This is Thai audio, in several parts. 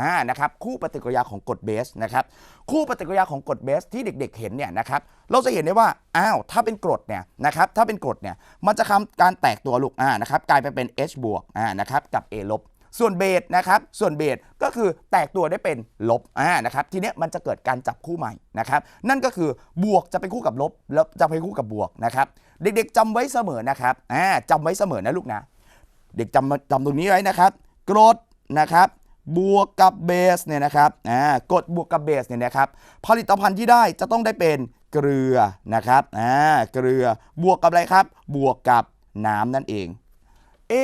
อ่านะครับคู่ปฏิกิริยาของกรดเบสนะครับคู่ปฏิกิริยาของกรดเบสที่เด็ก ๆ เห็นเนี่ยนะครับเราจะเห็นได้ว่าอ้าวถ้าเป็นกรดเนี่ยนะครับถ้าเป็นกรดเนี่ยมันจะทำการแตกตัวลูกอ่านะครับกลายไปเป็น H บวกอ่านะครับกับ A ลบส่วนเบสนะครับ ส่วนเบสก็คือแตกตัวได้เป็นลบอ่านะครับ ทีเนี้ยมันจะเกิดการจับคู่ใหม่นะครับ นั่นก็คือบวกจะเป็นคู่กับลบ แล้วจะเป็นคู่กับบวกนะครับ เด็กๆจำไว้เสมอนะครับอ่าจำไว้เสมอนะลูกนะ เด็กจำจำตรงนี้ไว้นะครับกรดนะครับ บวกกับเบสเนี่ยนะครับอ่ากดบวกกับเบสเนี่ยนะครับผลิตภัณฑ์ที่ได้จะต้องได้เป็นเกลือนะครับอ่าเกลือบวกกับอะไรครับ บวกกับน้ำนั่นเอง เอ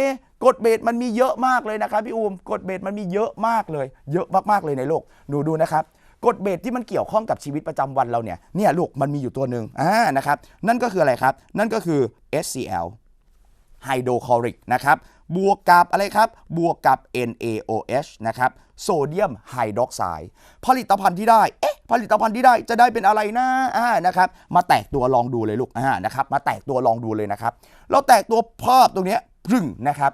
กฎเบสมันมีเยอะมากเลยนะครับพี่อูมกฎเบสมันมีเยอะมากเลย เยอะมากๆเลยในโลกหนูดูนะครับกฎเบสที่มันเกี่ยวข้องกับชีวิตประจำวันเราเนี่ยเนี่ยลูกมันมีอยู่ตัวหนึ่งอ่านะครับนั่นก็คืออะไรครับ นั่นก็คือ HCl ไฮโดรคลอริกนะครับบวกกับอะไรครับ บวกกับ NaOH นะครับโซเดียมไฮดรอกไซด์ผลิตภัณฑ์ที่ได้ เอ๊ะ ผลิตภัณฑ์ที่ได้จะได้เป็นอะไรนะอ่านะครับ มาแตกตัวลองดูเลยลูกอ่านะครับ มาแตกตัวลองดูเลยนะครับ เราแตกตัวภาพตรงนี้พึ่งนะครับ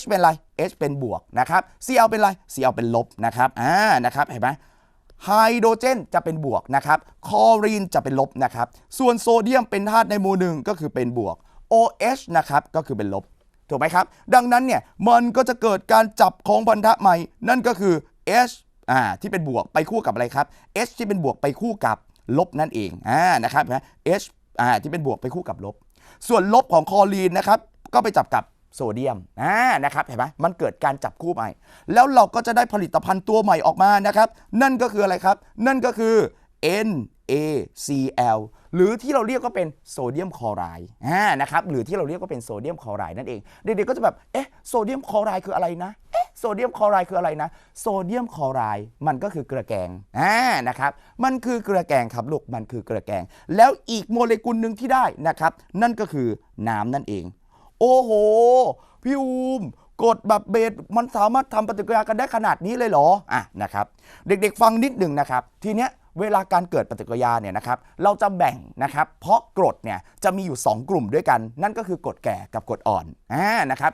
H เป็นอะไร H เป็นบวกนะครับ Cl เป็นอะไร Cl เป็นลบนะครับอ่านะครับ เห็นไหมไฮโดรเจนจะเป็นบวกนะครับ คลอรีนจะเป็นลบนะครับ ส่วนโซเดียมเป็นธาตุในหมู่หนึ่งก็คือเป็นบวก OH นะครับก็คือเป็นลบถูกไหมครับ ดังนั้นเนี่ยมันก็จะเกิดการจับของพันธะใหม่ นั่นก็คือ H อ่าที่เป็นบวกไปคู่กับอะไรครับ H ที่เป็นบวกไปคู่กับลบนั่นเองอ่านะครับนะ H อ่าที่เป็นบวกไปคู่กับลบ ส่วนลบของคลอรีนนะครับก็ไปจับกับโซเดียมอ่านะครับเห็นไหมมันเกิดการจับคู่ใหม่ แล้วเราก็จะได้ผลิตภัณฑ์ตัวใหม่ออกมานะครับ นั่นก็คืออะไรครับ นั่นก็คือ A.C.L. หรือที่เราเรียกก็เป็นโซเดียมคลอไรด์นะครับหรือที่เราเรียกก็เป็นโซเดียมคลอไรด์นั่นเอง เด็กๆก็จะแบบเอ๊ะโซเดียมคลอไรด์คืออะไรนะเอ๊ะโซเดียมคลอไรด์คืออะไรนะโซเดียมคลอไรด์มันก็คือเกลือแกงอ่านะครับมันคือเกลือแกงครับลูกมันคือเกลือแกง แล้วอีกโมเลกุลหนึ่งที่ได้นะครับนั่นก็คือน้ำนั่นเอง โอ้โหพี่อูมกดแบบเบสมันสามารถทำปฏิกิริยากันได้ขนาดนี้เลยเหรออะนะครับเด็กๆฟังนิดหนึ่งนะครับทีเนี้ย เวลาการเกิดปฏิกิริยาเนี่ยนะครับเราจะแบ่งนะครับเพราะกรดเนี่ยจะมีอยู่ 2 กลุ่มด้วยกัน นั่นก็คือกรดแก่กับกรดอ่อนอ่านะครับ